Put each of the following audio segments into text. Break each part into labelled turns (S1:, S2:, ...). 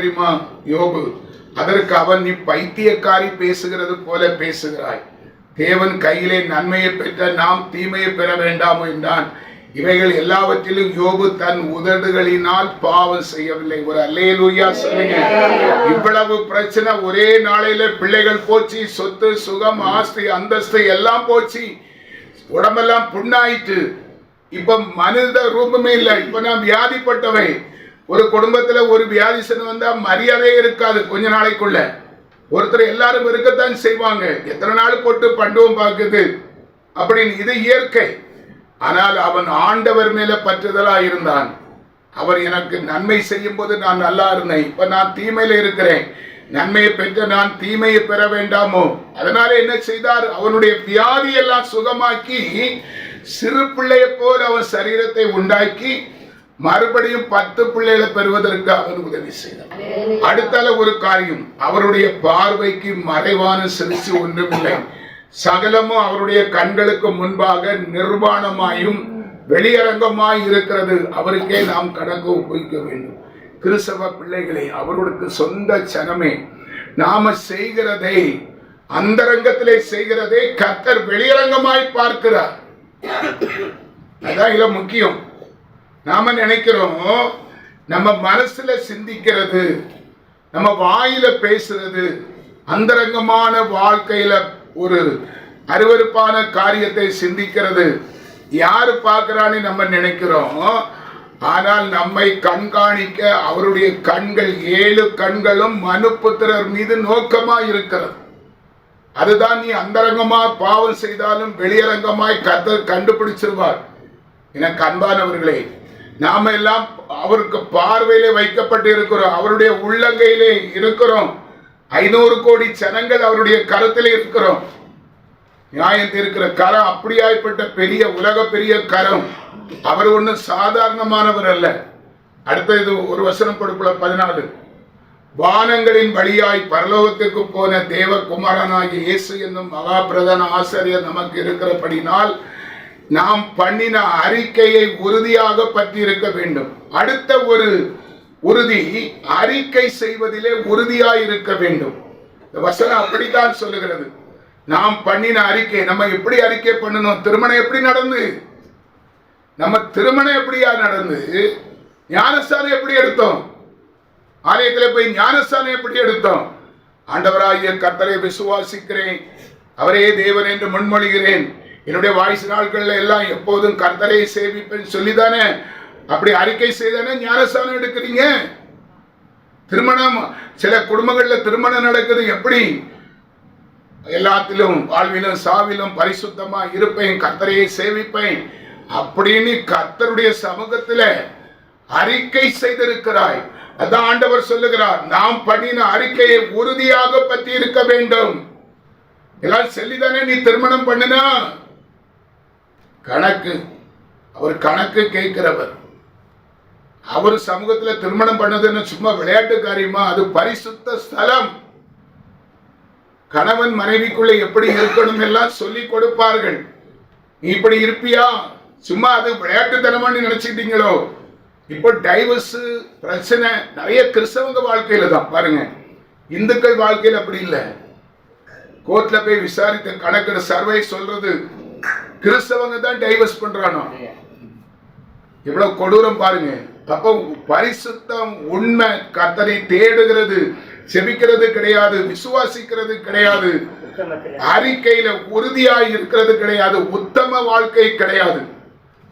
S1: தெரியுமா? யோபு. அதற்கு அவன் நீ பைத்தியக்காரி பேசுகிறது போல பேசுகிறாய். தேவன் கையிலே நன்மையை பெற்ற நாம் தீமையை பெற வேண்டாமோ என்றான். இவைகள் எல்லாவற்றிலும் யோபு தன் உதடுகளினால் பாவம் செய்யவில்லை. ஒரு அல்லேலூயா சொல்லுங்க. இவ்வளவு பிரச்சனை ஒரே நாளையில பிள்ளைகள் போச்சு. சொத்து சுகம் ஆஸ்தி அந்தஸ்து எல்லாம் போச்சு. உடம்பெல்லாம் புண்ணாயிட்டு இப்ப மனித ரூபமே இல்லை. இப்ப நான் வியாதிப்பட்டவன் ஒரு குடும்பத்துல ஒரு வியாதிசன் வந்தா மரியாதையே இருக்காது கொஞ்ச நாளைக்குள்ள. ஒருத்தர் எல்லாரும் இருக்கத்தான் செய்வாங்க. எத்தனை நாள் போட்டு பண்டுவம் பார்க்குது? அப்படின்னு இது இயற்கை. ஆனால் அவன் ஆண்டவர் மேல பற்றுதலா இருந்தான். அவர் எனக்கு நன்மை செய்யும் போது நான் நல்லா இருந்தேன். இப்ப நான் தீமையில இருக்கிறேன். நன்மையை பெற்ற நான் தீமையை பெற வேண்டாமோ? அதனால என்ன செய்தார்? அவனுடைய வியாதியெல்லாம் சுகமாக்கி சிறு பிள்ளையை போல் அவன் சரீரத்தை உண்டாக்கி மறுபடியும் பத்து பிள்ளைகளை பெறுவதற்கு அவர் உதவி செய்தார் அடுத்தால ஒரு காரியம் அவருடைய பார்வைக்கு மறைவான சிறுசு ஒன்றுமில்லை சகலமும் அவருடைய கண்களுக்கு முன்பாக நிர்வாணமாயும் வெளியரங்கமாய் இருக்கிறது. அவருக்கே நாம் கணக்கு ஒப்புவிக்க வேண்டும். கிறிஸ்தவ பிள்ளைகளை அவருடைய சொந்த சனமே. நாம செய்கிறதை அந்தரங்கத்திலே செய்கிறதை கத்தர் வெளியரங்கமாய் பார்க்கிறார். அதான் இதுல முக்கியம். நாம நினைக்கிறோம் நம்ம மனசுல சிந்திக்கிறது நம்ம வாயில பேசுறது அந்தரங்கமான வாழ்க்கையில ஒரு அருவருப்பான காரியத்தை சிந்திக்கிறது யாரு பார்க்கிறான்னு நம்ம நினைக்கிறோம் ஆனால் நம்மை கண்காணிக்க அவருடைய கண்கள் ஏழு கண்களும் மனுப்புத்திரர் மீது நோக்கமா இருக்கிறது. அதுதான் நீ அந்தரங்கமா பாவம் செய்தாலும் வெளியரங்கமாய் கத்த கண்டுபிடிச்சிருவார். எனக்கு அன்பானவர்களே நாம எல்லாம் அவருக்கு பார்வையிலே வைக்கப்பட்டு இருக்கிறோம் அவருடைய உள்ளங்கையிலே இருக்கிறோம். ஐநூறு கோடி ஜனங்கள் அவருடைய கரத்தில் இருக்கிறோம். நியாயம் இருக்கிற கரம் அப்படியாய்ப்பட்ட பெரிய உலக பெரிய கரம். அவர் ஒன்றும் சாதாரணமானவர் அல்ல. அடுத்த இது ஒரு வசனம் கொடுப்புல பதினாலு. வானங்களின் வழியாய் பரலோகத்துக்கு போன தேவகுமாரனாகிய இயேசு என்னும் மகா பிரதான ஆசிரியர் நமக்கு இருக்கிறபடினால் நாம் பண்ணின அறிக்கையை உறுதியாக பற்றியிருக்க வேண்டும். அடுத்த ஒரு உறுதி அறிக்கை செய்வதிலே உறுதியாய் இருக்க வேண்டும். இந்த வசனம் அப்படித்தான் சொல்லுகிறது. நாம் பண்ணின அறிக்கை நம்ம எப்படி அறிக்கை பண்ணணும்? திருமணம் எப்படி நடந்து? நம்ம திருமணம் எப்படியா நடந்து? ஞானஸ்தானம் எப்படி எடுத்தோம்? ஆலயத்தில் போய் ஞானஸ்தானம் எப்படி எடுத்தோம்? ஆண்டவராகிய கர்த்தரை விசுவாசிக்கிறேன். அவரே தேவன் என்று முன்மொழிகிறேன். என்னுடைய வாய்ஸ் நாட்கள்ல எல்லாம் எப்போதும் கர்த்தரை சேவிப்பேன் சொல்லிதானே? அப்படி அறிக்கை செய்தானே ஞானஸ்தானம் எடுக்கிறீங்க? திருமணம் சில குடும்பங்கள்ல திருமணம் நடக்குது எப்படி? எல்லாத்திலும் வாழ்விலும் சாவிலும் பரிசுத்தமா இருப்பேன் கர்த்தரையை சேவிப்பேன். அப்படின்னு கர்த்தருடைய சமூகத்துல அறிக்கை செய்திருக்கிறாய். அதான் ஆண்டவர் சொல்லுகிறார் நாம் பண்ணின அறிக்கையை உறுதியாக பற்றி இருக்க வேண்டும். எல்லாம் சொல்லிதானே நீ திருமணம் பண்ணுனா? கணக்கு அவர் கணக்கு கேட்கிறவர். அவர் சமூகத்துல திருமணம் பண்ணதுன்னு சும்மா விளையாட்டு காரியமா அது பரிசுத்த ஸ்தலம். கணவன் மனைவிக்குள்ள எப்படி இருக்கணும் எல்லாம் சொல்லி கொடுப்பார்கள். நீ இப்படி இருப்பியா? சும்மா அது விளையாட்டுத்தனமான்னு நினைச்சிட்டீங்களோ? இப்போ டைவர்ஸ் பிரச்சனை நிறைய கிறிஸ்தவங்க வாழ்க்கையில தான். பாருங்க இந்துக்கள் வாழ்க்கையில் அப்படி இல்லை. கோர்ட்ல போய் விசாரித்த கணக்கு சர்வை சொல்றது கிறிஸ்தவங்க தான் டைவர்ஸ் பண்றானோ? எவ்வளவு கொடூரம் பாருங்க. அப்போ பரிசுத்தம் உண்மை. கத்தனை தேடுகிறது. செபிக்கிறது கிடையாது. விசுவாசிக்கிறது கிடையாது. அறிக்கையில உறுதியாய் இருக்கிறது கிடையாது. உத்தம வாழ்க்கை கிடையாது.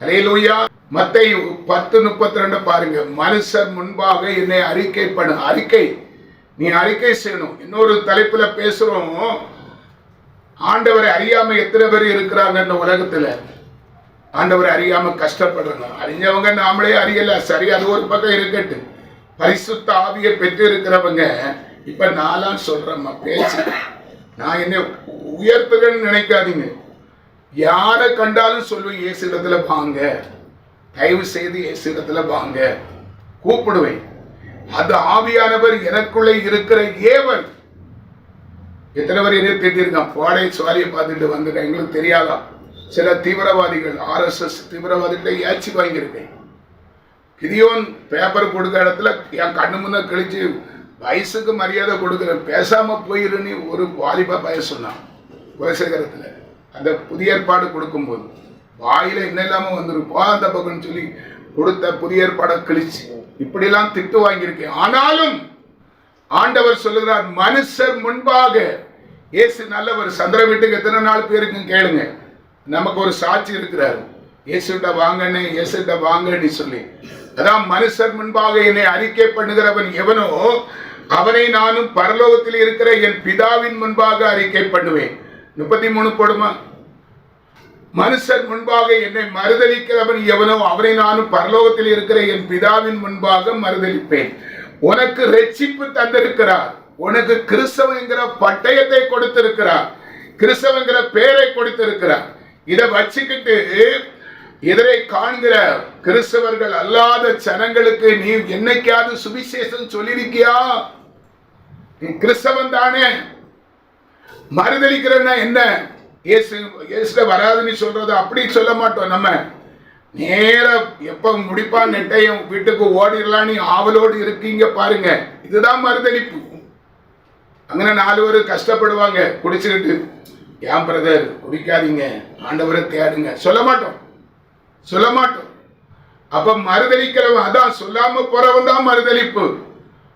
S1: அலையலூயா மத்தை பத்து முப்பத்தி ரெண்டு பாருங்க. மனுஷர் முன்பாக என்னை அறிக்கை பண்ணு. அறிக்கை. நீ அறிக்கை செய்யணும். இன்னொரு தலைப்புல பேசுறோம். ஆண்டவரை அறியாம எத்தனை பேர் இருக்கிறாங்க இந்த உலகத்துல? ஆண்டவரை அறியாம கஷ்டப்படுறாங்க. அறிஞ்சவங்க நாமளே அறியல. சரி அது ஒரு பக்கம் இருக்கட்டு பரிசுத்த ஆவியை பெற்று இருக்கிறவங்க இப்ப நான்லாம் சொல்றேம்மா பேசு நான் என்ன உயர்த்துறேன்னு நினைக்காதீங்க. யாரை கண்டாலும் சொல்லுவேன் ஏசு இடத்துல வாங்க. தயவு செய்து ஏசு இடத்துல வாங்க. கூப்பிடுவேன். அது ஆவியானவர் எனக்குள்ளே இருக்கிற ஏவன் எத்தனை பேர் என்ன தெரிஞ்சிருக்கான் போடை சுவாரியை பார்த்துட்டு வந்துட்டேன். எங்களுக்கு தெரியாதா? சில தீவிரவாதிகள் ஆர்எஸ்எஸ் தீவிரவாதிகிட்ட ஏச்சி வாங்கியிருக்கேன். கிதியோன் பேப்பர் கொடுத்த இடத்துல என் கண்ணு முன்ன கழிச்சு வயசுக்கு மரியாதை கொடுக்குறேன். பேசாம போயிருன்னு ஒரு வாலிப பய சொன்னான். குலசேகரத்தில். அந்த புதிய ஏற்பாடு கொடுக்கும்போது வாயில என்ன இல்லாம வந்துரும். போ அந்த பக்கம்னு சொல்லி கொடுத்த புதிய ஏற்பாடை கிழிச்சு இப்படிலாம் திட்டு வாங்கியிருக்கேன். ஆனாலும் ஆண்டவர் சொல்லுகிறார் மனுஷர் முன்பாக இயேசு நல்லவர் சந்திர வீட்டுக்கு எத்தனை நாள் பேருக்கும் கேளுங்க. நமக்கு ஒரு சாட்சி இருக்கிறார். இயேசுட்ட வாங்கன்னு இயேசுட்ட வாங்கன்னு சொல்லி. அதான் மனுஷர் முன்பாக என்னை அறிக்கை பண்ணுகிறவன் எவனோ அவனை நானும் பரலோகத்தில் இருக்கிற என் பிதாவின் முன்பாக அறிக்கை பண்ணுவேன். முப்பத்தி மூணு போடுமா? மனுஷர் முன்பாக என்னை மறுதளிக்கிறவன் எவனோ அவனை நானும் பரலோகத்தில் இருக்கிற என் பிதாவின் முன்பாக மறுதளிப்பேன் உனக்கு ரட்சிப்பு தந்திருக்கிறார். உனக்கு கிறிஸ்தவங்கிற பட்டயத்தை கொடுத்திருக்கிறார். கிறிஸ்தவங்கிற பெயரை கொடுத்திருக்கிறார். இதை வச்சுக்கிட்டு எதிரை காண்கிற கிறிஸ்தவர்கள் அல்லாத ஜனங்களுக்கு நீ என்னைக்காவது சுவிசேஷம் சொல்லியிருக்கியா? நீ கிறிஸ்தவன் தானே? மறுதளிக்கிறன்னா என்ன? இயேசு இயேசுல வராதுன்னு சொல்றது அப்படி சொல்ல மாட்டோம் நம்ம. நேர எப்ப முடிப்பா நெட்டையும் வீட்டுக்கு ஓடிடலான்னு ஆவலோடு இருக்கீங்க பாருங்க. இதுதான் மறுதளிப்பு அங்கே நாலு பேர் கஷ்டப்படுவாங்க குடிச்சுக்கிட்டு. ஏன் பிரதர் குடிக்காதீங்க. ஆண்டவரை தேடுங்க. சொல்ல மாட்டோம். சொல்ல மாட்டோம். அப்ப மறுதளிக்கிறவன் அதான் சொல்லாம போறவன் தான் மறுதளிப்பு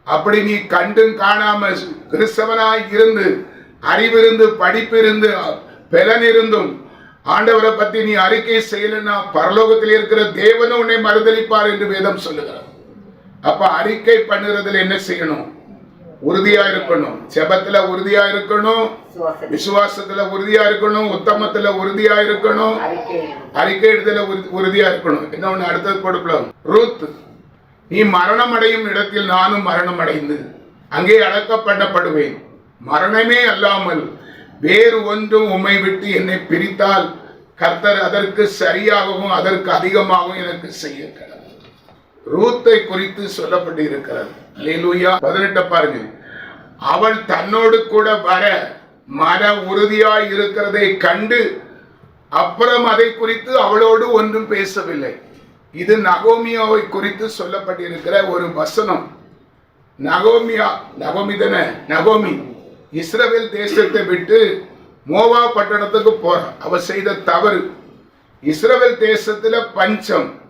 S1: அப்படி நீ கண்டும் காணாம கிறிஸ்தவனாய் இருந்து அறிவிருந்து படிப்பு இருந்து பலன் இருந்தும் ஆண்டவரை பத்தி நீ அறிக்கை செய்யலைன்னா பரலோகத்தில் இருக்கிற தேவனும் உன்னை மறுதளிப்பார் என்று வேதம் சொல்லுகிறார் அப்ப அறிக்கை பண்ணுறதுல என்ன செய்யணும்? உறுதியா இருக்கணும் செபத்துல உறுதியா இருக்கணும் விசுவாசத்துல உறுதியா இருக்கணும் உத்தமத்துல உறுதியா இருக்கணும்
S2: அறிக்கை
S1: எடுத்தல உறுதியா இருக்கணும் என்ன ஒண்ணு? அடுத்தது கொடுக்கலாம் ரூத் நீ மரணம் அடையும் இடத்தில் நானும் மரணம் அடைந்து அங்கே அடக்கம் பண்ணப்படுவேன் மரணமே அல்லாமல் வேறு ஒன்றும் உம்மை விட்டு என்னை பிரித்தால் கர்த்தர் அதற்கு சரியாகவும் அதற்கு அதிகமாகவும் எனக்கு செய்ய கடவுள் ரூத்தை குறித்து சொல்லப்பட்டு லீலூயா பதினெட்ட பாருங்க. அவள் தன்னோடு கூட வர மன உறுதியாய் இருக்கிறதை கண்டு அப்புறம் அதை குறித்து அவளோடு ஒன்றும் பேசவில்லை. இது நகோமியாவை குறித்து சொல்லப்பட்டிருக்கிற ஒரு வசனம். நகோமியா நகோமி தானே? நகோமி. இஸ்ரவேல் தேசத்தை விட்டு மோவா பட்டணத்துக்கு போற அவ செய்த தவறு. இஸ்ரவேல் தேசத்துல பஞ்சம்.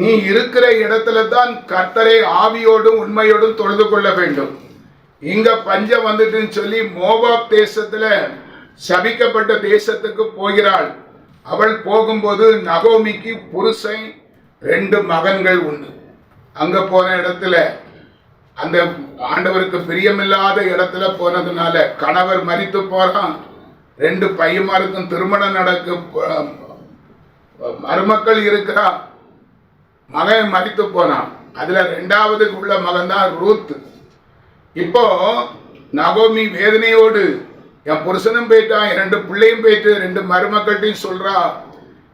S1: நீ இருக்கிற இடத்துல தான் கர்த்தரை ஆவியோடும் உண்மையோடும் தொழுது கொள்ள வேண்டும். இங்க பஞ்சம் வந்துட்டுன்னு சொல்லி மோபாப் தேசத்துல சபிக்கப்பட்ட தேசத்துக்கு போகிறாள். அவள் போகும்போது நகோமிக்கு புருஷன் ரெண்டு மகன்கள் உண்டு. அங்க போன இடத்துல அந்த ஆண்டவருக்கு பிரியமில்லாத இடத்துல போனதுனால கணவர் மறித்து போறான். ரெண்டு பையமாருக்கும் திருமணம் நடக்க மருமக்கள் இருக்கிறான். மகன் மதித்து போனான். அதுல ரெண்டாவது உள்ள மகன் தான் ரூத். இப்போ நகோமி வேதனையோடு என் புருஷனும் போயிட்டான் என் ரெண்டு பிள்ளையும் போயிட்டு ரெண்டு மருமக்கள்கிட்டையும் சொல்றா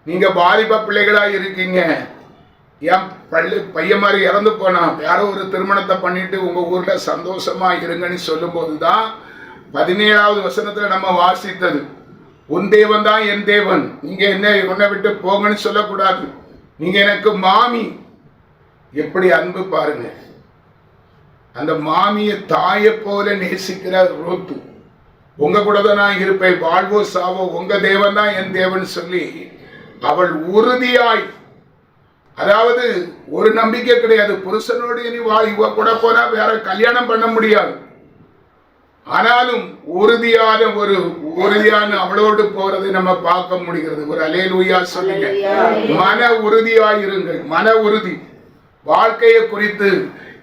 S1: நீங்க பாதிப்ப பிள்ளைகளா இருக்கீங்க. என் பள்ளி பையன் மாதிரி இறந்து போனான். யாரோ ஒரு திருமணத்தை பண்ணிட்டு உங்க ஊர்ல சந்தோஷமா இருங்கன்னு சொல்லும்போது தான் பதினேழாவது வசனத்துல நம்ம வாசித்தது உன் தேவன் தான் என் தேவன். நீங்க என்ன உன்னை விட்டு போங்கன்னு சொல்லக்கூடாது. நீங்க எனக்கு மாமி. எப்படி அன்பு பாருங்க. அந்த மாமியை தாயை போல நேசிக்கிற ரோத்து. உங்க கூட தான் நான் இருப்பேன். வாழ்வோ சாவோ உங்க தேவன் தான் என் தேவன் சொல்லி அவள் உறுதியாய். அதாவது ஒரு நம்பிக்கை கிடையாது. புருஷனோடு இனி வா இவ கூட போனா வேற கல்யாணம் பண்ண முடியாது. ஆனாலும் உறுதியான ஒரு உறுதியான அவளோடு போறதை நம்ம பார்க்க முடிகிறது. ஒரு அலேலூயா சொல்லுங்க. மன உறுதியாயிருங்கள். மன உறுதி. வாழ்க்கையை குறித்து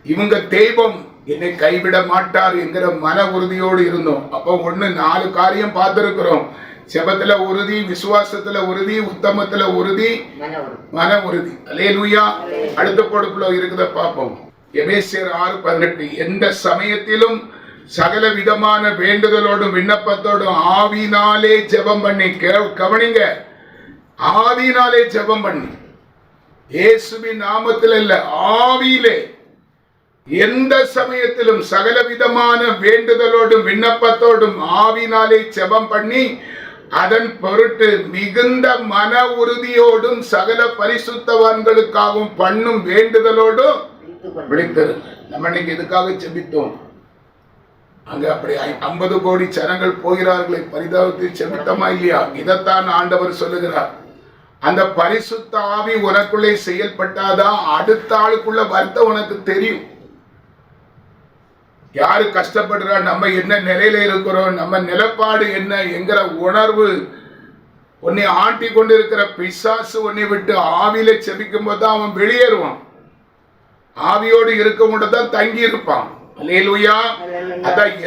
S1: இவங்க தெய்வம் என்னை கைவிட மாட்டார் என்கிற மன உறுதியோடு இருந்தோம். அப்போ ஒண்ணு நாலு காரியம் பார்த்திருக்கிறோம். செபத்துல உறுதி விசுவாசத்துல உறுதி உத்தமத்துல உறுதி
S2: மன உறுதி.
S1: மன உறுதி. அலேலூயா அடுத்த பொடுப்புல இருக்குத பார்ப்போம். எபேசியர் ஆறு பதினெட்டு எந்த சமயத்திலும் சகல விதமான வேண்டுதலோடும் விண்ணப்பத்தோடும் ஆவினாலே ஜெபம் பண்ணி கவனிங்க. ஆவினாலே ஜெபம் பண்ணி. இயேசுவின் நாமத்தில் இல்ல ஆவியிலே. எந்த சமயத்திலும் சகல விதமான வேண்டுதலோடும் விண்ணப்பத்தோடும் ஆவினாலே ஜெபம் பண்ணி அதன் பொருட்டு மிகுந்த மன உறுதியோடும் சகல பரிசுத்தவான்களுக்காகவும் பண்ணும் வேண்டுதலோடும் விழித்திருங்க நம்ம இன்னைக்கு இதுக்காக செபித்தோம் அங்கே அப்படி ஐம்பது கோடி ஜனங்கள் போகிறார்களே பரிதாபத்தில் செமித்தமா இல்லையா? இதைத்தான் ஆண்டவர் சொல்லுகிறார். அந்த பரிசுத்த ஆவி உனக்குள்ளே செயல்பட்டாதான் அடுத்த ஆளுக்குள்ள வருத்தம் உனக்கு தெரியும். யாரு கஷ்டப்படுறா? நம்ம என்ன நிலையில இருக்கிறோம்? நம்ம நிலப்பாடு என்ன என்கிற உணர்வு உன்னை ஆட்டி கொண்டு இருக்கிற பிசாசு உன்னை விட்டு ஆவியில செபிக்கும் போது தான் அவன் வெளியேறுவான். ஆவியோடு இருக்கும் தான் தங்கி இருப்பான்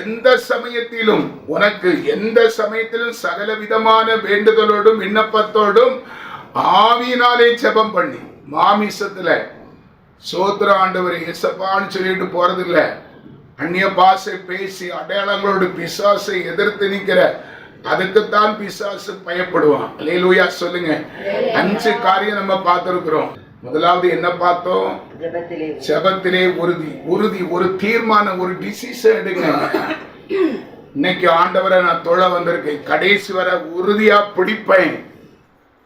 S1: எந்த சமயத்திலும் உனக்கு எந்த சமயத்திலும் சகல விதமான வேண்டுதலோடும் விண்ணப்பத்தோடும் ஆவியினாலே ஜெபம் பண்ணி மாமிசத்துல சோத்திர ஆண்டவர் எசப்பான்னு சொல்லிட்டு போறதில்ல. அந்நிய பாசை பேசி அடையாளங்களோடு பிசாசை எதிர்த்து நிக்கிற அதுக்குத்தான் பிசாசு பயப்படுவான். அல்லேலூயா சொல்லுங்க. அஞ்சு காரியம் நம்ம பார்த்திருக்கிறோம். முதலாவது என்ன பார்த்தோம்?
S2: ஜெபத்திலே
S1: உறுதி. உறுதி. ஒரு தீர்மானம் ஒரு டிசிஷன் எடுங்க. இன்னைக்கு ஆண்டவரை நான் தொழ வந்திருக்கேன். கடைசி வரை உறுதியா பிடிப்பேன்.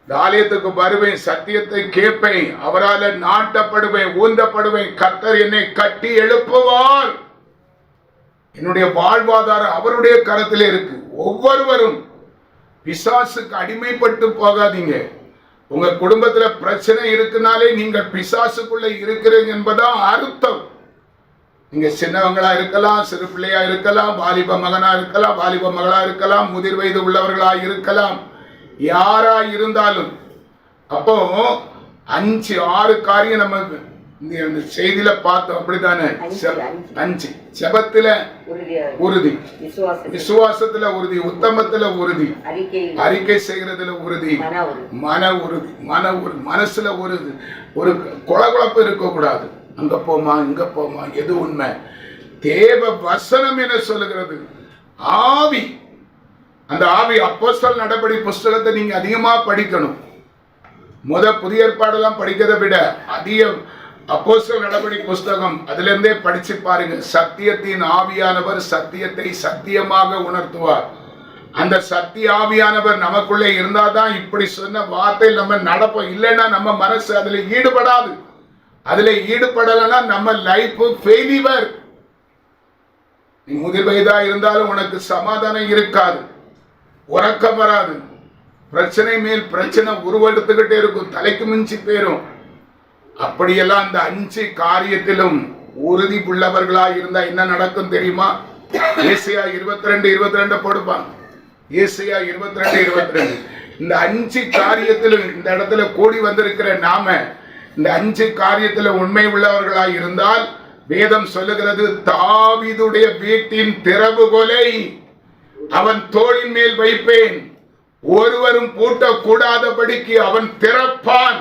S1: ஆலயத்துக்கு வருவேன் சத்தியத்தை கேட்பேன். அவரால் நாட்டப்படுவேன் ஊந்தப்படுவேன். கர்த்தர் என்னை கட்டி எழுப்புவார். என்னுடைய வாழ்வாதாரம் அவருடைய கரத்திலே இருக்கு. ஒவ்வொருவரும் பிசாசுக்கு அடிமைப்பட்டு போகாதீங்க. உங்க குடும்பத்துல பிரச்சனை இருக்குனாலே நீங்கள் பிசாசுக்குள்ள இருக்கிறீங்க என்பதான் அர்த்தம். நீங்க சின்னவங்களா இருக்கலாம் சிறு பிள்ளையா இருக்கலாம் வாலிப மகனா இருக்கலாம் வாலிப மகளா இருக்கலாம் முதிர் வயது உள்ளவர்களா இருக்கலாம். யாரா இருந்தாலும். அப்போ அஞ்சு ஆறு காரியம் நம்ம இந்த இந்த செய்தியில பார்த்தோம் அப்படித்தானே?
S2: அஞ்சு,
S1: செப-
S2: அஞ்சு.
S1: அஞ்சு செபத்துல உறுதி விசுவாசத்துல. உறுதி. உத்தமத்துல உறுதி. அறிக்கை செய்கிறதுல உறுதி.
S2: மன உறுதி.
S1: மன உறுதி. மன உறுதி. மனசுல ஒரு ஒரு குழகுழப்பு இருக்கக்கூடாது. அங்க போமா இங்க போமா எது உண்மை? தேவ வசனம் என சொல்லுகிறது? ஆவி. அந்த ஆவி அப்போஸ்தல நடபடி புஸ்தகத்தை நீங்க அதிகமா படிக்கணும். முத புதிய ஏற்பாடெல்லாம் படிக்கிறதை விட அதிக அப்போசல் நடபடி புஸ்தகம் அதுல இருந்தே படிச்சு பாருங்க. சத்தியத்தின் ஆவியானவர் சத்தியத்தை சத்தியமாக உணர்த்துவார். அந்த சத்திய ஆவியானவர் நமக்குள்ளே இருந்தாதான் இப்படி சொன்ன வார்த்தை நம்ம நடப்போம் இல்லைன்னா நம்ம மனசு அதுல ஈடுபடாது. அதுல ஈடுபடலைன்னா நம்ம லைஃப் ஃபெயிலிவர் நீ முதிர் வயதா இருந்தாலும் உனக்கு சமாதானம் இருக்காது. உறக்கம் வராது. பிரச்சனை மேல் பிரச்சனை உருவெடுத்துக்கிட்டே இருக்கும். தலைக்கு மிஞ்சி போயிரும். அப்படியெல்லாம் அந்த அஞ்சு காரியத்திலும் உறுதி உள்ளவர்களா இருந்தா என்ன நடக்கும் தெரியுமா? ஏசியா இருபத்தி ரெண்டு இருபத்தி ரெண்டு போடுப்பான் ஏசியா இருபத்தி ரெண்டு இருபத்தி ரெண்டு இந்த அஞ்சு காரியத்திலும் இந்த இடத்துல கூடி வந்திருக்கிற நாம இந்த அஞ்சு காரியத்துல உண்மை உள்ளவர்களா இருந்தால் வேதம் சொல்லுகிறது தாவிதுடைய வீட்டின் திறவுகோலை அவன் தோளின் மேல் வைப்பேன். ஒருவரும் பூட்டக்கூடாதபடிக்கு அவன் திறப்பான்.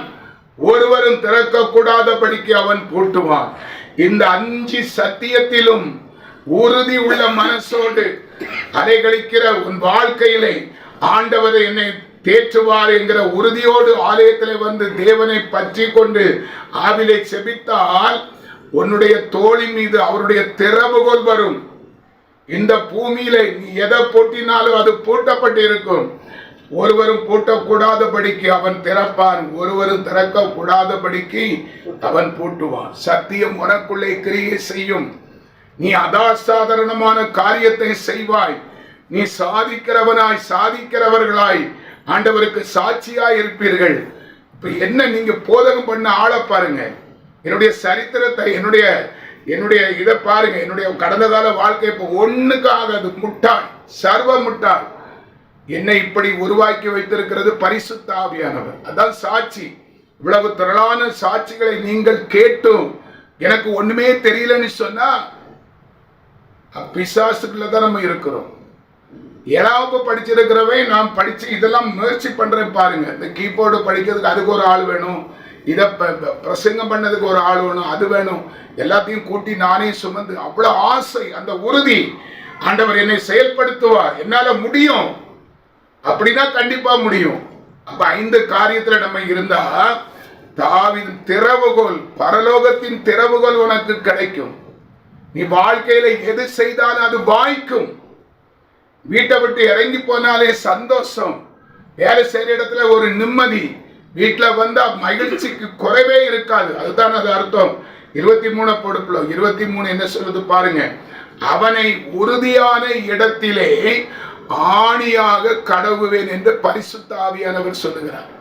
S1: ஒருவரும் திறக்கக்கூடாதபடிக்கு அவன் பூட்டுவான். இந்த அஞ்சு சத்தியத்திலும் உறுதி உள்ள மனசோடு அலைகளிக்கிற உன் வாழ்க்கையிலே ஆண்டவர் என்னை தேற்றுவார் என்கிற உறுதியோடு ஆலயத்தில் வந்து தேவனை பற்றி கொண்டு ஆவிலை செபித்தால் உன்னுடைய தோளின் மீது அவருடைய திறவுகோல் வரும். இந்த பூமியில நீ எதை போட்டினாலும் அது பூட்டப்பட்டு இருக்கும் ஒருவரும் பூட்டக்கூடாதபடிக்கு அவன் திறப்பான் ஒருவரும் திறக்க கூடாதபடிக்கு அவன் பூட்டுவான். சத்தியம் உனக்குள்ளே கிரியை செய்யும். நீ அதாசாதாரணமான காரியத்தை செய்வாய். நீ சாதிக்கிறவனாய் சாதிக்கிறவர்களாய் ஆண்டவருக்கு சாட்சியாய் இருப்பீர்கள் இப்ப என்ன நீங்க போதகம் பண்ண ஆளை பாருங்க. என்னுடைய சரித்திரத்தை என்னுடைய என்னுடைய இதை பாருங்க. என்னுடைய கடந்த கால வாழ்க்கை இப்போ ஒண்ணுக்கு ஆகாது முட்டாள் சர்வ முட்டாள் என்னை இப்படி உருவாக்கி வைத்திருக்கிறது பரிசுத்த ஆவியானவர் அதான் சாட்சி. இவ்வளவு திரளான சாட்சிகளை நீங்கள் கேட்டும். எனக்கு ஒண்ணுமே தெரியலன்னு சொன்னா பிசாசுக்குள்ள தான் நம்ம இருக்கிறோம். ஏழாவது படிச்சிருக்கிறவன் நான் படிச்சு இதெல்லாம் முயற்சி பண்றேன் பாருங்க. இந்த கீபோர்டு படிக்கிறதுக்கு அதுக்கு ஒரு ஆள் வேணும். இதை பிரசங்கம் பண்ணதுக்கு ஒரு ஆள் வேணும். அது வேணும். எல்லாத்தையும் கூட்டி நானே சுமந்து அவ்வளவு ஆசை அந்த உறுதி. ஆண்டவர் என்னை செயல்படுத்துவார். என்னால முடியும். அப்படின்னா கண்டிப்பா முடியும். அப்ப ஐந்து காரியத்துல நம்ம இருந்தா தாவின் திறவுகோல் பரலோகத்தின் திறவுகோல் உனக்கு கிடைக்கும். நீ வாழ்க்கையில எது செய்தாலும் அது வாய்க்கும். வீட்டை விட்டு இறங்கி போனாலே சந்தோஷம். வேலை செய்யற இடத்துல ஒரு நிம்மதி. வீட்டில் வந்தா மகிழ்ச்சிக்கு குறைவே இருக்காது. அதுதான் அது அர்த்தம். இருபத்தி மூணு பொடுப்புல இருபத்தி மூணு என்ன சொல்றது பாருங்க. அவனை உறுதியான இடத்திலே ஆணியாக கடவுவேன் என்று பரிசுத்தாவியானவர் சொல்லுகிறார்.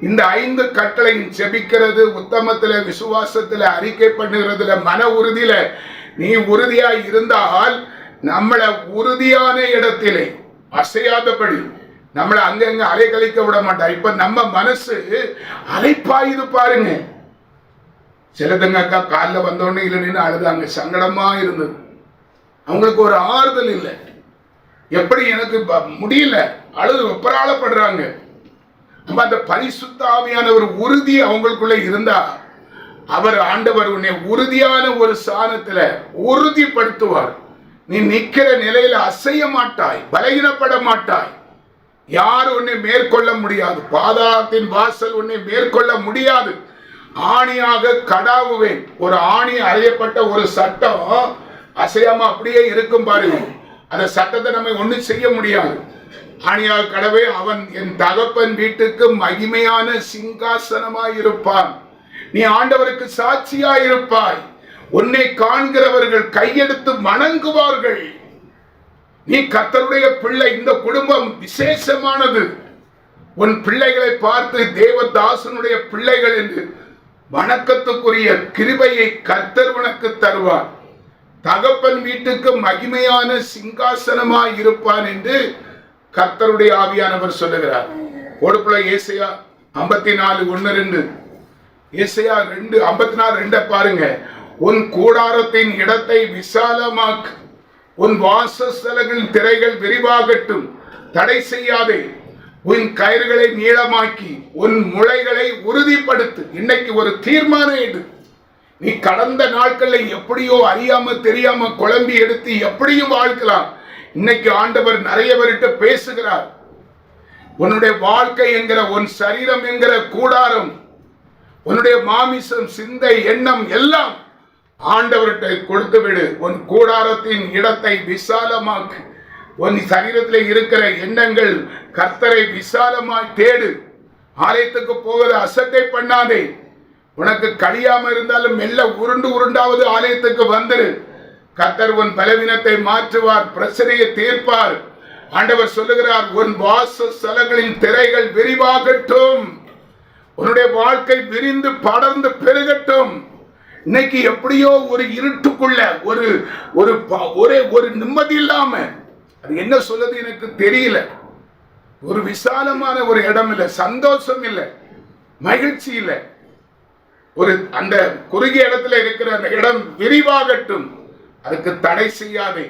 S1: இந்த ஐந்து கட்டளை செபிக்கிறது உத்தமத்துல விசுவாசத்துல அறிக்கை பண்ணுகிறதுல மன உறுதியில நீ உறுதியா இருந்தால் நம்மளை உறுதியான இடத்திலே அசையாதபடி நம்மளை அங்கங்க அலைக்கழிக்க விட மாட்டா இப்ப நம்ம மனசு அலைப்பாயுது பாருங்க. சிலதுங்க அக்கா காலில் வந்தோடனே இல்லை நின்று அழுதாங்க. சங்கடமா இருந்தது. அவங்களுக்கு ஒரு ஆறுதல் இல்லை. எப்படி எனக்கு முடியல? அழுது வெப்பராளப்படுறாங்க நம்ம அந்த பரிசுத்த ஆவியான ஒரு உறுதி அவங்களுக்குள்ள இருந்தா அவர் ஆண்டவர் உன்னை உறுதியான ஒரு சாணத்துல உறுதிப்படுத்துவார். நீ நிக்கிற நிலையில அசைய மாட்டாய் பலகீனப்பட மாட்டாய். யார் உன்னை மேற்கொள்ள முடியாது? பாதாளத்தின் வாசல் உன்னை மேற்கொள்ள முடியாது. ஆணியாக கடாவுவேன். ஒரு ஆணி அறையப்பட்ட ஒரு சட்டம் அசையாம அப்படியே இருக்கும் பாருங்க. அந்த சட்டத்தை நம்ம ஒன்றும் செய்ய முடியாது. ஆனியா கடவே அவன் என் தகப்பன் வீட்டுக்கு மகிமையான சிங்காசனமாய் இருப்பான். நீ ஆண்டவருக்கு சாட்சியாய் இருப்பாய். உன்னை காண்கிறவர்கள் கையெடுத்து வணங்குவார்கள். நீ கத்தருடைய பிள்ளை. இந்த குடும்பம் விசேஷமானது. உன் பிள்ளைகளை பார்த்து தேவதாசனுடைய பிள்ளைகள் என்று வணக்கத்துக்குரிய கிருபையை கர்த்தர் உனக்கு தருவார். தகப்பன் வீட்டுக்கு மகிமையான சிங்காசனமாய் இருப்பான் என்று கர்த்தருடைய ஆவியானவர் சொல்லுகிறார். கொடுப்புல ஏசையா ஐம்பத்தி நாலு ஒன்னு ரெண்டு. ஏசையா ரெண்டு ஐம்பத்தி நாலு ரெண்ட பாருங்க. உன் கூடாரத்தின் இடத்தை விசாலமாக்கு உன் வாசஸ்தலங்களின் திரைகள் விரிவாகட்டும். தடை செய்யாதே. உன் கயிறுகளை நீளமாக்கி. உன் முளைகளை உறுதிப்படுத்து. இன்னைக்கு ஒரு தீர்மானம் எடு நீ கடந்த நாட்களில் எப்படியோ அறியாம தெரியாம குழம்பி எடுத்து எப்படியும் வாழ்க்கலாம். இன்னைக்கு ஆண்டவர் நிறைய பேர்கிட்ட பேசுகிறார். உன்னுடைய வாழ்க்கை என்கிற உன் சரீரம் என்கிற கூடாரம் உன்னுடைய மாமிசம் சிந்தை எண்ணம் எல்லாம் ஆண்டவர்கிட்ட கொடுத்து விடு. உன் கூடாரத்தின் இடத்தை விசாலமாக்கு. உன் சரீரத்தில் இருக்கிற எண்ணங்கள் கர்த்தரை விசாலமாய் தேடு. ஆலயத்துக்கு போவது அசட்டை பண்ணாதே. உனக்கு கழியாம இருந்தாலும் மெல்ல உருண்டு உருண்டாவது ஆலயத்துக்கு வந்துரு. கர்த்தர் உன் பலவீனத்தை மாற்றுவார் பிரச்சனையை தீர்ப்பார். ஆண்டவர் சொல்லுகிறார் உன் வாசஸ்தலங்களின் திரைகள் விரிவாகட்டும். உன்னுடைய வாழ்க்கை விரிந்து படர்ந்து பெருகட்டும். இன்னைக்கு எப்படியோ ஒரு இருட்டுக்குள்ள ஒரு ஒரு ப- ஒரே ஒரு நிம்மதி இல்லாம அது என்ன சொல்லுது எனக்கு தெரியல. ஒரு விசாலமான ஒரு இடம் இல்லை சந்தோஷம் இல்லை மகிழ்ச்சி இல்லை. ஒரு அந்த குறுகிய இடத்துல இருக்கிற அந்த இடம் விரிவாகட்டும். அதுக்கு தடை செய்யாதே.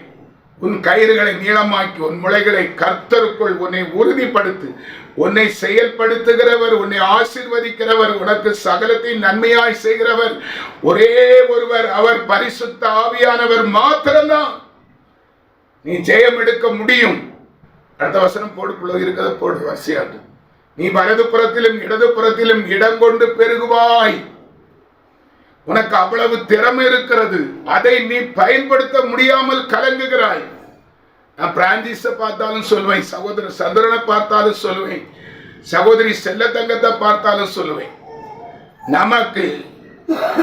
S1: உன் கயிறுகளை நீளமாக்கி உன் முளைகளை கர்த்தருக்குள் உன்னை உறுதிப்படுத்து. உன்னை செயல்படுத்துகிறவர் உன்னை ஆசீர்வதிக்கிறவர் உனக்கு சகலத்தின் நன்மையாய் செய்கிறவர். ஒரே ஒருவர் அவர் பரிசுத்த ஆவியானவர் மாத்திரம்தான். நீ ஜெயம் எடுக்க முடியும். அடுத்த வசனம் போடுக்குள்ள இருக்கிறத போடு வரிசையாட்டு. நீ வலது புறத்திலும் இடது புறத்திலும் இடம் கொண்டு பெருகுவாய். உனக்கு அவ்வளவு திறமை இருக்கிறது. அதை நீ பயன்படுத்த முடியாமல் கலங்குகிறாய். நான் பிரான்சிஸை பார்த்தாலும் சொல்லுவேன் சகோதர சந்திரனை பார்த்தாலும் சொல்லுவேன் சகோதரி செல்லத்தங்கத்தை பார்த்தாலும் சொல்லுவேன். நமக்கு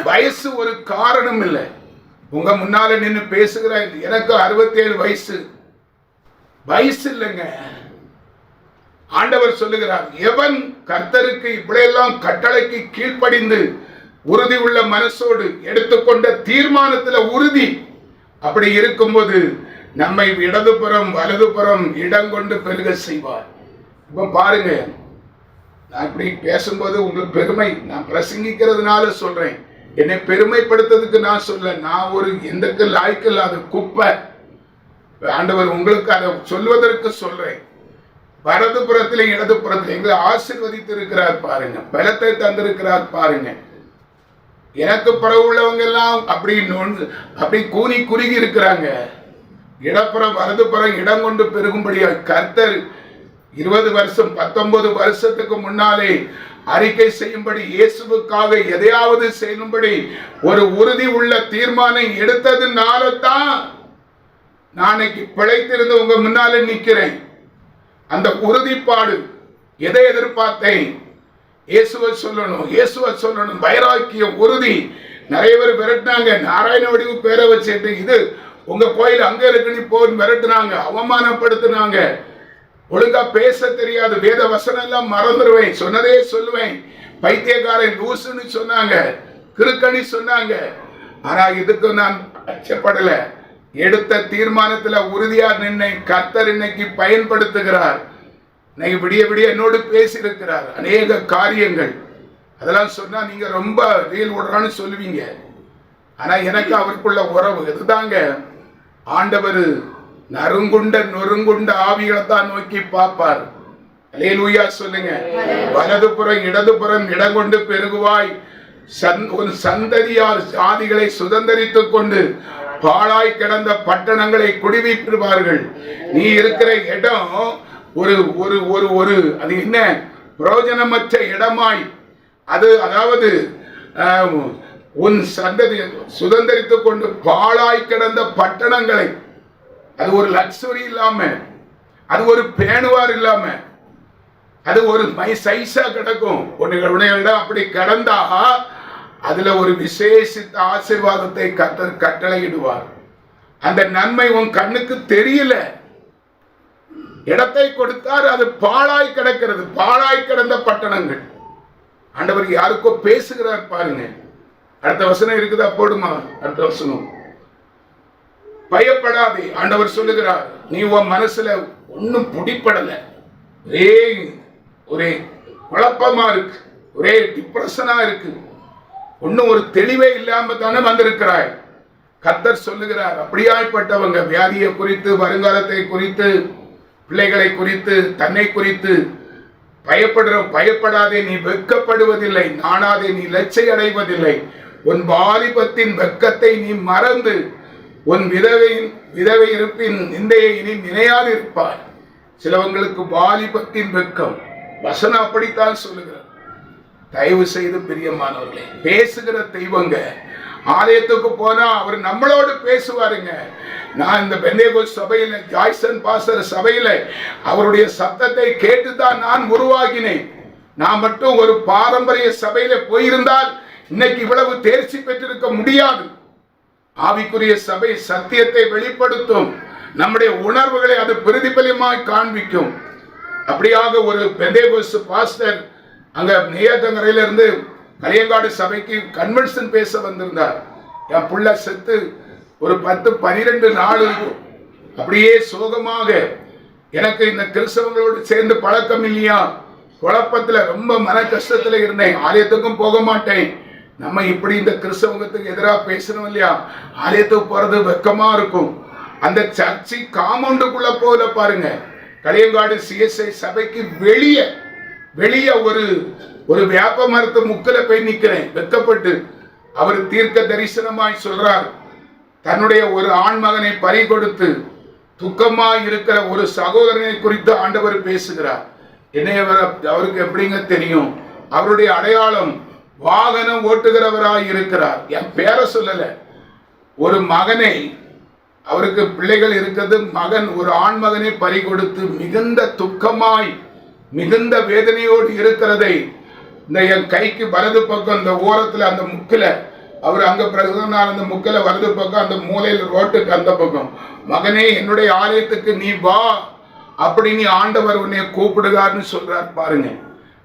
S1: வயசு ஒரு காரணம் இல்லை. உங்க முன்னால நின்று பேசுகிறாய். எனக்கு 67 வயசு. வயசு இல்லைங்க. ஆண்டவர் சொல்லுகிறார் எவன் கர்த்தருக்கு இப்படியெல்லாம் கட்டளைக்கு கீழ்ப்படிந்து உறுதி உள்ள மனசோடு எடுத்துக்கொண்ட தீர்மானத்துல உறுதி. அப்படி இருக்கும்போது நம்மை இடதுபுறம் வலதுபுறம் இடம் கொண்டு பெருக செய்வார். இப்ப பாருங்க நான் இப்படி பேசும்போது உங்களுக்கு பெருமை. நான் பிரசங்கிக்கிறதுனால சொல்றேன். என்னை பெருமைப்படுத்துறதுக்கு நான் சொல்ல நான் ஒரு எந்தக்கு லாய்க்கு இல்லாத குப்பை. ஆண்டவர் உங்களுக்கு அதை சொல்வதற்கு சொல்றேன். வலது புறத்திலும் இடது எங்களை ஆசிர்வதித்து இருக்கிறார் பாருங்க. பலத்தை தந்திருக்கிறார் பாருங்க. எனக்கு பிறகு உள்ளவங்க எல்லாம் அப்படி அப்படி கூனி குறுகி இருக்கிறாங்க. இடப்புறம் வலதுபுறம் இடம் கொண்டு பெருகும்படியா கர்த்தர் இருபது வருஷம் பத்தொன்பது வருஷத்துக்கு முன்னாலே அறிக்கை செய்யும்படி இயேசுவுக்காக எதையாவது செய்யும்படி ஒரு உறுதி உள்ள தீர்மானம் எடுத்ததுனால தான் நாளைக்கு பிழைத்திருந்து உங்க முன்னாலே நிற்கிறேன் அந்த உறுதிப்பாடு எதை எதிர்பார்த்தேன்? இயேசுவை சொல்லணும் இயேசுவை சொல்லணும். வைராக்கியம் உறுதி. நிறைய பேர் விரட்டினாங்க. நாராயண வடிவு பேரை வச்சுட்டு இது உங்க கோயில் அங்க இருக்கு நீ போன்னு விரட்டுனாங்க. அவமானப்படுத்தினாங்க. ஒழுங்கா பேச தெரியாது. வேத வசனம் எல்லாம் மறந்துடுவேன் சொன்னதே சொல்லுவேன். பைத்தியக்காரன் லூசுன்னு சொன்னாங்க. கிருக்கணி சொன்னாங்க. ஆனா இதுக்கு நான் அச்சப்படல. எடுத்த தீர்மானத்துல உறுதியா நின்னை கர்த்தர் இன்னைக்கு பயன்படுத்துகிறார். இன்னைக்கு விடிய விடிய என்னோடு பேசியிருக்கிறார். அநேக காரியங்கள். அதெல்லாம் சொன்னா நீங்க ரொம்ப ரீல் விடுறான்னு சொல்லுவீங்க. ஆனா எனக்கு அவருக்குள்ள உறவு. இதுதாங்க ஆண்டவர் நறுங்குண்ட நொறுங்குண்ட ஆவிகளை தான் நோக்கி பார்ப்பார். அலேலூயா சொல்லுங்க. வலதுபுறம் இடதுபுறம் இடம் கொண்டு பெருகுவாய். சந் உன் சந்ததியார் ஜாதிகளை சுதந்திரித்துக் கொண்டு பாழாய் கிடந்த பட்டணங்களை குடிவிட்டுவார்கள் நீ இருக்கிற இடம் ஒரு ஒரு ஒரு ஒரு. அது என்ன? பிரயோஜனமற்ற இடமாய். அது அதாவது உன் சந்ததி சுதந்தரித்துக் கொண்டு பாழாய் கிடந்த பட்டணங்களை அது ஒரு லக்ஸுரி இல்லாம அது ஒரு பேணுவார் இல்லாம அது ஒரு மை சைஸா கிடக்கும். உன்னுடைய இடம் அப்படி கிடந்தா அதுல ஒரு விசேஷித்த ஆசீர்வாதத்தை கத்த கட்டளையிடுவார். அந்த நன்மை உன் கண்ணுக்கு தெரியல. இடத்தை கொடுத்தார் அது பாழாய் கிடக்கிறது. பாழாய் கிடந்த பட்டணங்கள். ஆண்டவர் யாருக்கோ பேசுகிறார் பாருங்க. அடுத்த வசனம் இருக்குதா? போடுமா? அடுத்த வசனம். பயப்படாதே ஆண்டவர் சொல்லுகிறார். நீ உன் மனசுல ஒன்னும் பிடிப்படல ஒரே ஒரே குழப்பமா இருக்கு. ஒரே டிப்ரெஷனா இருக்கு. ஒன்னும் ஒரு தெளிவே இல்லாம தானே வந்திருக்கிறாய். கத்தர் சொல்லுகிறார் அப்படியாய்ப்பட்டவங்க வியாதியை குறித்து வருங்காலத்தை குறித்து பிள்ளைகளை குறித்து தன்னை குறித்து பயப்படுற பயப்படாதே நீ வெட்கப்படுவதில்லை நாணாதே நீ லட்சை அடைவதில்லை உன் வாலிபத்தின் வெட்கத்தை நீ மறந்து உன் விதவையின் விதவை இருப்பின் நிந்தையை இனி நினையாது இருப்பாய். சிலவங்களுக்கு வாலிபத்தின் வெட்கம் வசனம் அப்படித்தான் சொல்லுகிறார் தயவு செய்து பிரியமானவர்களே பேசுகிற தெய்வங்க ஆலயத்துக்கு போனா அவர் நம்மளோடு பேசுவாருங்க. நான் இந்த பெந்தேகோல் சபையில ஜாய்சன் பாசர் சபையில அவருடைய சத்தத்தை கேட்டுதான் நான் உருவாகினேன். நான் மட்டும் ஒரு பாரம்பரிய சபையில போயிருந்தால் இன்னைக்கு இவ்வளவு தேர்ச்சி பெற்றிருக்க முடியாது. ஆவிக்குரிய சபை சத்தியத்தை வெளிப்படுத்தும். நம்முடைய உணர்வுகளை அது பிரதிபலியமாய் காண்பிக்கும். அப்படியாக ஒரு பெந்தேகோஸ் பாஸ்டர் அங்க நேயத்தங்கரையிலிருந்து கலியங்காடு சபைக்கு கன்வென்ஷன் பேச வந்திருந்தார். என் புள்ள செத்து ஒரு பத்து பனிரெண்டு நாள் இருக்கும். அப்படியே சோகமாக எனக்கு இந்த கிறிஸ்தவங்களோடு சேர்ந்து பழக்கம் இல்லையா? குழப்பத்துல ரொம்ப மன கஷ்டத்துல இருந்தேன். ஆலயத்துக்கும் போக மாட்டேன். நம்ம இப்படி இந்த கிறிஸ்தவங்கத்துக்கு எதிராக பேசணும் இல்லையா? ஆலயத்துக்கு போறது வெக்கமா இருக்கும். அந்த சர்ச்சை காமௌண்டுக்குள்ள போகல பாருங்க. களியங்காடு சிஎஸ்ஐ சபைக்கு வெளியே வெளியே ஒரு ஒரு வேப்ப மரத்து முக்கில போய் நிக்கிறேன். வெக்கப்பட்டு அவர் தீர்க்க தரிசனமாய் சொல்றார். தன்னுடைய ஒரு ஆண் மகனை பறி கொடுத்து துக்கமாய் இருக்கிற ஒரு சகோதரனை குறித்து ஆண்டவர் பேசுகிறார். என்னைய அவருக்கு எப்படிங்க தெரியும்? அவருடைய அடையாளம் வாகனம் ஓட்டுகிறவராய் இருக்கிறார். என் பேரை சொல்லல. ஒரு மகனை அவருக்கு பிள்ளைகள் இருக்கிறது மகன் ஒரு ஆண் மகனை பறி கொடுத்து மிகுந்த துக்கமாய் மிகுந்த வேதனையோடு இருக்கிறதை இந்த என் கைக்கு வலது பக்கம் இந்த ஓரத்துல அந்த முக்கில அவர் அங்க பிரசனார் அந்த முக்கில வலது பக்கம் அந்த மூலையில் ரோட்டுக்கு அந்த பக்கம். மகனே என்னுடைய ஆலயத்துக்கு நீ வா அப்படி நீ ஆண்டவர் உன்னை கூப்பிடுகார்னு சொல்றார் பாருங்க.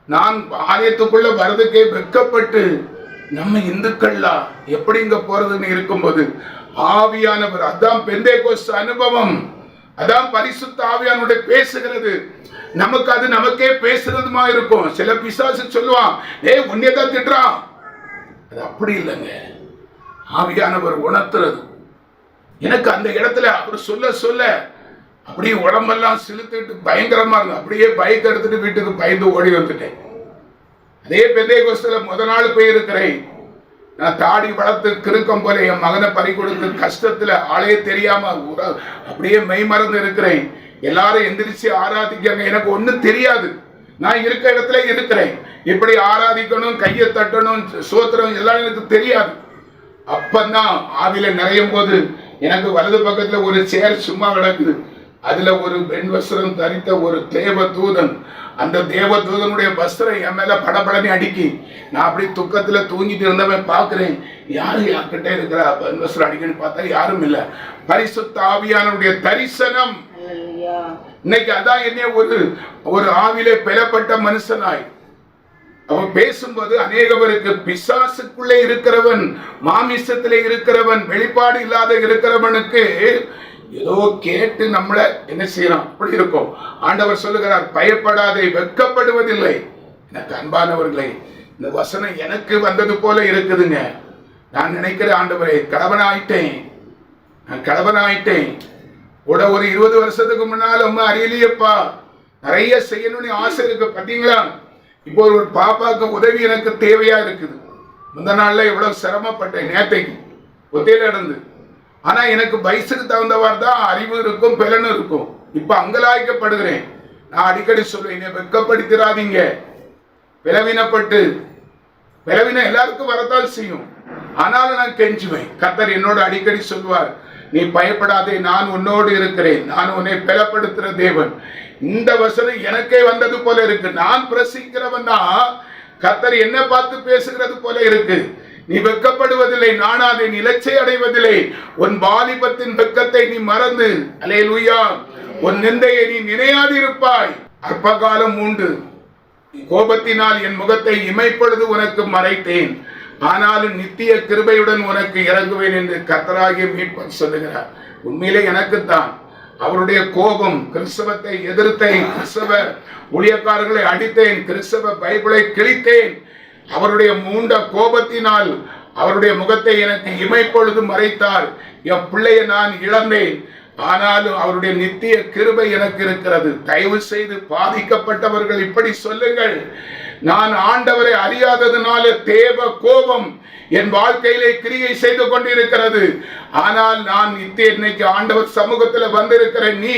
S1: நான் ஆலயத்துக்குள்ள வரதுக்கே வெட்கப்பட்டு நம்ம இந்துக்கள்லா எப்படி இங்க போறதுன்னு இருக்கும்போது ஆவியானவர் அதான் பெந்தேகோஸ் அனுபவம். அதான் பரிசுத்த ஆவியானுடைய பேசுகிறது. நமக்கு அது நமக்கே பேசுறதுமா இருக்கும். சில பிசாசு சொல்லுவான் ஏ உன்னைய தான் திட்டுறான் அது அப்படி இல்லைங்க. ஆவியானவர் உணர்த்துறது. எனக்கு அந்த இடத்துல அவர் சொல்ல சொல்ல அப்படியே உடம்பெல்லாம் செலுத்திட்டு பயங்கரமா இருந்தது. அப்படியே பயத்தை எடுத்துட்டு வீட்டுக்கு பயந்து ஓடி வந்துட்டேன். அதே பெந்தை கோஸ்தில முத நாள் போயிருக்கிறேன். நான் தாடி வளர்த்து கிறுக்கம் போல என் மகனை பறி கொடுத்து கஷ்டத்துல ஆளையே தெரியாம அப்படியே மெய் மறந்து இருக்கிறேன். எல்லாரும் எந்திரிச்சு ஆராதிக்காங்க. எனக்கு ஒன்றும் தெரியாது. நான் இருக்க இடத்துல இருக்கிறேன். இப்படி ஆராதிக்கணும் கையை தட்டணும் சோத்திரம் எல்லாம் எனக்கு தெரியாது. அப்பந்தான் ஆவில நிறையும் போது எனக்கு வலது பக்கத்துல ஒரு சேர் சும்மா கிடக்குது. அதுல ஒரு பெண் வஸ்திரம் தரித்த ஒரு தேவ தூதன் அந்த தேவ தூதனுடைய வஸ்திரம் என் மேல படபடனே அடிக்கி நான் அப்படி துக்கத்துல தூங்கிட்டு இருந்தவன் பாக்குறேன். யாரு யார்கிட்ட இருக்கிறா? பெண் வஸ்திரம் அடிக்கன்னு பார்த்தா யாரும் இல்ல. பரிசுத்த ஆவியானுடைய தரிசனம். இன்னைக்கு அதான் என்ன ஒரு ஒரு ஆவிலே பெறப்பட்ட மனுஷனாய். அவன் பேசும்போது அநேகவருக்கு பிசாசுக்குள்ளே இருக்கிறவன் மாமிசத்திலே இருக்கிறவன் வெளிப்பாடு இல்லாத இருக்கிறவனுக்கு ஏதோ கேட்டு நம்மள என்ன செய்யறான்? அப்படி இருக்கும். ஆண்டவர் சொல்லுகிறார் பயப்படாதே வெட்கப்படுவதில்லை. எனக்கு அன்பானவர்களே இந்த வசனம் எனக்கு வந்தது போல இருக்குதுங்க. நான் நினைக்கிறேன் ஆண்டவரே கடவனாயிட்டேன். நான் கடவனாயிட்டேன். ஆயிட்டேன் கூட ஒரு இருபது வருஷத்துக்கு முன்னால ரொம்ப அறியலையப்பா நிறைய செய்யணும்னு ஆசை இருக்கு பாத்தீங்களா? இப்போ ஒரு பாப்பாக்கு உதவி எனக்கு தேவையா இருக்குது. முந்த நாள்ல எவ்வளவு சிரமப்பட்டேன் நேத்தைக்கு. ஒத்தையில இருந்து ஆனா எனக்கு வயசுக்கு தகுந்தவாறு தான் அறிவு இருக்கும் பலனும் இருக்கும். இப்ப அங்கலாய்க்கப்படுகிறேன். நான் அடிக்கடி சொல்லுவேன் வெக்கப்படுத்திடாதீங்க வெட்கப்படுத்திடாதீங்க. பிளவினப்பட்டு பிளவினம் எல்லாருக்கும் வரத்தான் செய்யும். ஆனாலும் நான் கெஞ்சுவேன். கத்தர் என்னோட அடிக்கடி சொல்வார் நீ பயப்படாதே நான் உன்னோடு இருக்கிறேன். நான் உன்னை பலப்படுத்துற தேவன். இந்த வசனம் எனக்கே வந்தது போல இருக்கு. நான் பிரசிக்கிறவன்? தான் என்ன பார்த்து பேசுகிறது போல இருக்கு. நீ வெட்கப்படுவதில்லை அதை நிலச்சை அடைவதில்லை. உன் வாலிபத்தின் வெக்கத்தை நீ மறந்து அலே உன் நிந்தையை நீ நினையாதிருப்பாய். அற்ப காலம் உண்டு. கோபத்தினால் என் முகத்தை இமைப்பொழுது உனக்கு மறைத்தேன். ஆனாலும் நித்திய கிருபையுடன் உனக்கு இறங்குவேன் என்று கத்தராகிய மீட்பன் சொல்லுகிறார். உண்மையிலே எனக்குத்தான் அவருடைய கோபம் கிறிஸ்தவத்தை எதிர்த்தேன் கிறிஸ்தவ ஊழியக்காரர்களை அடித்தேன் கிறிஸ்தவ பைபிளை கிழித்தேன். அவருடைய மூண்ட கோபத்தினால் அவருடைய முகத்தை எனக்கு இமைப்பொழுது மறைத்தார். என் பிள்ளையை நான் இழந்தேன். ஆனாலும் அவருடைய நித்திய கிருபை எனக்கு இருக்கிறது. தயவு செய்து பாதிக்கப்பட்டவர்கள் இப்படி சொல்லுங்கள். நான் ஆண்டவரை அறியாததுனால தேவ கோபம் என் வாழ்க்கையிலே கிரியை செய்து கொண்டிருக்கிறது. ஆனால் நான் நித்திய இன்னைக்கு ஆண்டவர் சமூகத்தில் வந்திருக்கிற நீ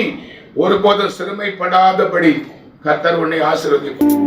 S1: ஒருபோதும் சிறுமைப்படாதபடி கர்த்தர் உன்னை ஆசீர்வதிப்பார்.